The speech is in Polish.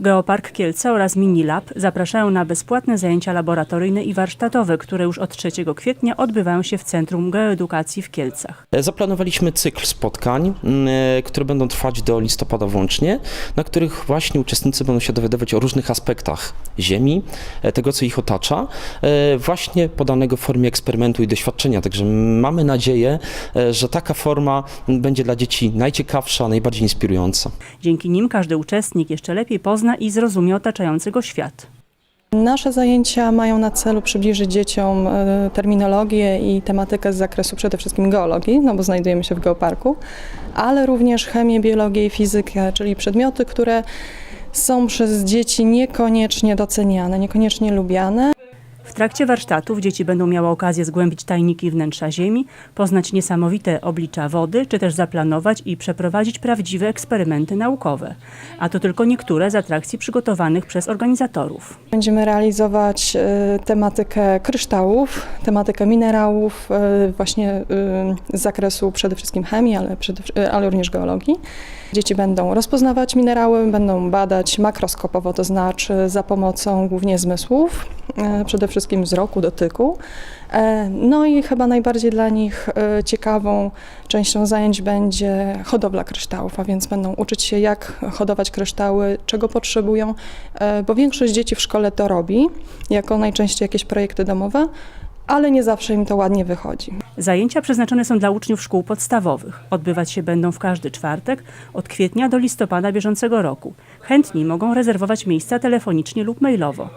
Geopark Kielce oraz Minilab zapraszają na bezpłatne zajęcia laboratoryjne i warsztatowe, które już od 3 kwietnia odbywają się w Centrum Geoedukacji w Kielcach. E, Zaplanowaliśmy cykl spotkań, m, e, które będą trwać do listopada włącznie, na których właśnie uczestnicy będą się dowiadywać o różnych aspektach Ziemi, e, tego co ich otacza, właśnie podanego w formie eksperymentu i doświadczenia. Także mamy nadzieję, że taka forma będzie dla dzieci najciekawsza, najbardziej inspirująca. Dzięki nim każdy uczestnik jeszcze lepiej pozna i zrozumie otaczający go świat. Nasze zajęcia mają na celu przybliżyć dzieciom e, terminologię i tematykę z zakresu przede wszystkim geologii, no bo znajdujemy się w geoparku, ale również chemię, biologię i fizykę, czyli przedmioty, które są przez dzieci niekoniecznie doceniane, niekoniecznie lubiane. W trakcie warsztatów dzieci będą miały okazję zgłębić tajniki wnętrza Ziemi, poznać niesamowite oblicza wody, czy też zaplanować i przeprowadzić prawdziwe eksperymenty naukowe. A to tylko niektóre z atrakcji przygotowanych przez organizatorów. Będziemy realizować e, tematykę kryształów, tematykę minerałów, e, właśnie e, z zakresu przede wszystkim chemii, ale, przede, ale również geologii. Dzieci będą rozpoznawać minerały, będą badać makroskopowo, to znaczy za pomocą głównie zmysłów, przede wszystkim wzroku, dotyku. E, No i chyba najbardziej dla nich e, ciekawą częścią zajęć będzie hodowla kryształów, a więc będą uczyć się jak hodować kryształy, czego potrzebują, e, bo większość dzieci w szkole to robi, jako najczęściej jakieś projekty domowe, ale nie zawsze im to ładnie wychodzi. Zajęcia przeznaczone są dla uczniów szkół podstawowych. Odbywać się będą w każdy czwartek od kwietnia do listopada bieżącego roku. Chętni mogą rezerwować miejsca telefonicznie lub mailowo.